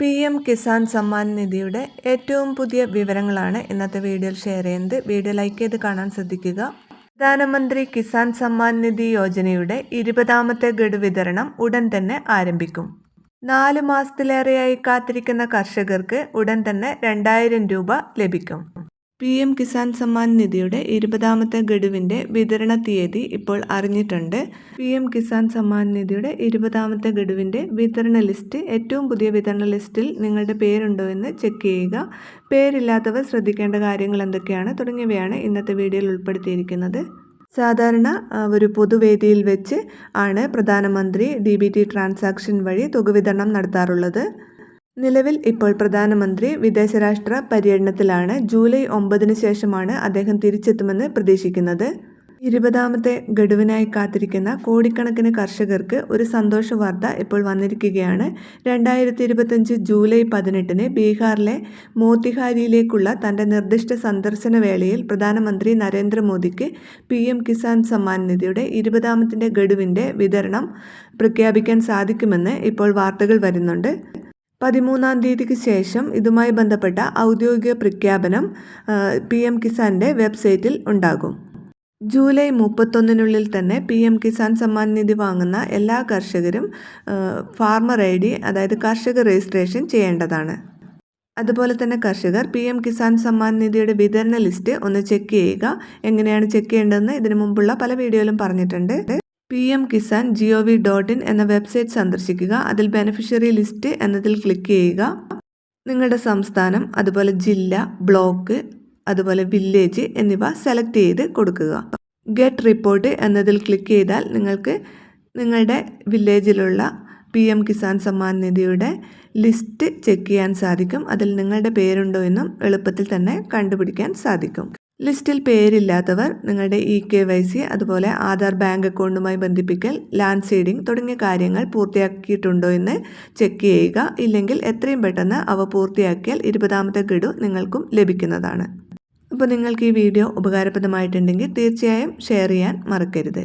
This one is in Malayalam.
പി എം കിസാൻ സമ്മാൻ നിധിയുടെ ഏറ്റവും പുതിയ വിവരങ്ങളാണ് ഇന്നത്തെ വീഡിയോയിൽ ഷെയർ ചെയ്യുന്നത്. വീഡിയോ ലൈക്ക് ചെയ്ത് കാണാൻ ശ്രദ്ധിക്കുക. പ്രധാനമന്ത്രി കിസാൻ സമ്മാൻ നിധി യോജനയുടെ ഇരുപതാമത്തെ ഗഡു വിതരണം ഉടൻ തന്നെ ആരംഭിക്കും. നാല് മാസത്തിലേറെയായി കാത്തിരിക്കുന്ന കർഷകർക്ക് ഉടൻ തന്നെ രണ്ടായിരം രൂപ ലഭിക്കും. പി എം കിസാൻ സമ്മാൻ നിധിയുടെ ഇരുപതാമത്തെ ഗഡുവിന്റെ വിതരണ തീയതി ഇപ്പോൾ അറിഞ്ഞിട്ടുണ്ട്. പി എം കിസാൻ സമ്മാൻ നിധിയുടെ ഇരുപതാമത്തെ ഗഡുവിന്റെ വിതരണ ലിസ്റ്റ് ഏറ്റവും പുതിയ വിതരണ ലിസ്റ്റിൽ നിങ്ങളുടെ പേരുണ്ടോ എന്ന് ചെക്ക് ചെയ്യുക. പേരില്ലാത്തവർ ശ്രദ്ധിക്കേണ്ട കാര്യങ്ങൾ എന്തൊക്കെയാണ് തുടങ്ങിയവയാണ് ഇന്നത്തെ വീഡിയോയിൽ ഉൾപ്പെടുത്തിയിരിക്കുന്നത്. സാധാരണ ഒരു പൊതുവേദിയിൽ വെച്ച് ആണ് പ്രധാനമന്ത്രി ഡി ബി ടി ട്രാൻസാക്ഷൻ വഴി തുക വിതരണം നടത്താറുള്ളത്. നിലവിൽ ഇപ്പോൾ പ്രധാനമന്ത്രി വിദേശരാഷ്ട്ര പര്യടനത്തിലാണ് ജൂലൈ ഒമ്പതിന് ശേഷമാണ് അദ്ദേഹം തിരിച്ചെത്തുമെന്ന് പ്രതീക്ഷിക്കുന്നത്. ഇരുപതാമത്തെ ഗഡുവിനായി കാത്തിരിക്കുന്ന കോടിക്കണക്കിന് കർഷകർക്ക് ഒരു സന്തോഷ വാർത്ത ഇപ്പോൾ വന്നിരിക്കുകയാണ്. രണ്ടായിരത്തി ഇരുപത്തഞ്ച് ജൂലൈ പതിനെട്ടിന് ബീഹാറിലെ മോത്തിഹാരിയിലേക്കുള്ള തന്റെ നിർദ്ദിഷ്ട സന്ദർശന വേളയിൽ പ്രധാനമന്ത്രി നരേന്ദ്രമോദിക്ക് പി എം കിസാൻ സമ്മാൻ നിധിയുടെ ഇരുപതാമത്തിന്റെ ഗഡുവിന്റെ വിതരണം പ്രഖ്യാപിക്കാൻ സാധിക്കുമെന്ന് ഇപ്പോൾ വാർത്തകൾ വരുന്നുണ്ട്. പതിമൂന്നാം തീയതിക്ക് ശേഷം ഇതുമായി ബന്ധപ്പെട്ട ഔദ്യോഗിക പ്രഖ്യാപനം പി എം കിസാന്റെ വെബ്സൈറ്റിൽ ഉണ്ടാകും. ജൂലൈ മുപ്പത്തൊന്നിനുള്ളിൽ തന്നെ പി എം കിസാൻ സമ്മാൻ നിധി വാങ്ങുന്ന എല്ലാ കർഷകരും ഫാർമർ ഐ ഡി അതായത് കർഷക രജിസ്ട്രേഷൻ ചെയ്യേണ്ടതാണ്. അതുപോലെ തന്നെ കർഷകർ പി എം കിസാൻ സമ്മാൻ നിധിയുടെ വിതരണ ലിസ്റ്റ് ഒന്ന് ചെക്ക് ചെയ്യുക എങ്ങനെയാണ് ചെക്ക് ചെയ്യേണ്ടതെന്ന് ഇതിനു മുമ്പുള്ള പല വീഡിയോയിലും പറഞ്ഞിട്ടുണ്ട്. P M Kisan G O V dot in എന്ന വെബ്സൈറ്റ് സന്ദർശിക്കുക. അതിൽ ബെനിഫിഷ്യറി ലിസ്റ്റ് എന്നതിൽ ക്ലിക്ക് ചെയ്യുക. നിങ്ങളുടെ സംസ്ഥാനം അതുപോലെ ജില്ല ബ്ലോക്ക് അതുപോലെ വില്ലേജ് എന്നിവ സെലക്ട് ചെയ്ത് കൊടുക്കുക. ഗെറ്റ് റിപ്പോർട്ട് എന്നതിൽ ക്ലിക്ക് ചെയ്താൽ നിങ്ങൾക്ക് നിങ്ങളുടെ വില്ലേജിലുള്ള പി എം കിസാൻ സമ്മാൻ നിധിയുടെ ലിസ്റ്റ് ചെക്ക് ചെയ്യാൻ സാധിക്കും. അതിൽ നിങ്ങളുടെ പേരുണ്ടോ എന്നും എളുപ്പത്തിൽ തന്നെ കണ്ടുപിടിക്കാൻ സാധിക്കും. ലിസ്റ്റിൽ പേരില്ലാത്തവർ നിങ്ങളുടെ ഇ കെ വൈ സി അതുപോലെ ആധാർ ബാങ്ക് അക്കൗണ്ടുമായി ബന്ധിപ്പിക്കൽ ലാൻഡ് സീഡിംഗ് തുടങ്ങിയ കാര്യങ്ങൾ പൂർത്തിയാക്കിയിട്ടുണ്ടോ എന്ന് ചെക്ക് ചെയ്യുക. ഇല്ലെങ്കിൽ എത്രയും പെട്ടെന്ന് അവ പൂർത്തിയാക്കിയാൽ ഇരുപതാമത്തെ ഗഡു നിങ്ങൾക്കും ലഭിക്കുന്നതാണ്. അപ്പോൾ നിങ്ങൾക്ക് ഈ വീഡിയോ ഉപകാരപ്രദമായിട്ടുണ്ടെങ്കിൽ തീർച്ചയായും ഷെയർ ചെയ്യാൻ മറക്കരുത്.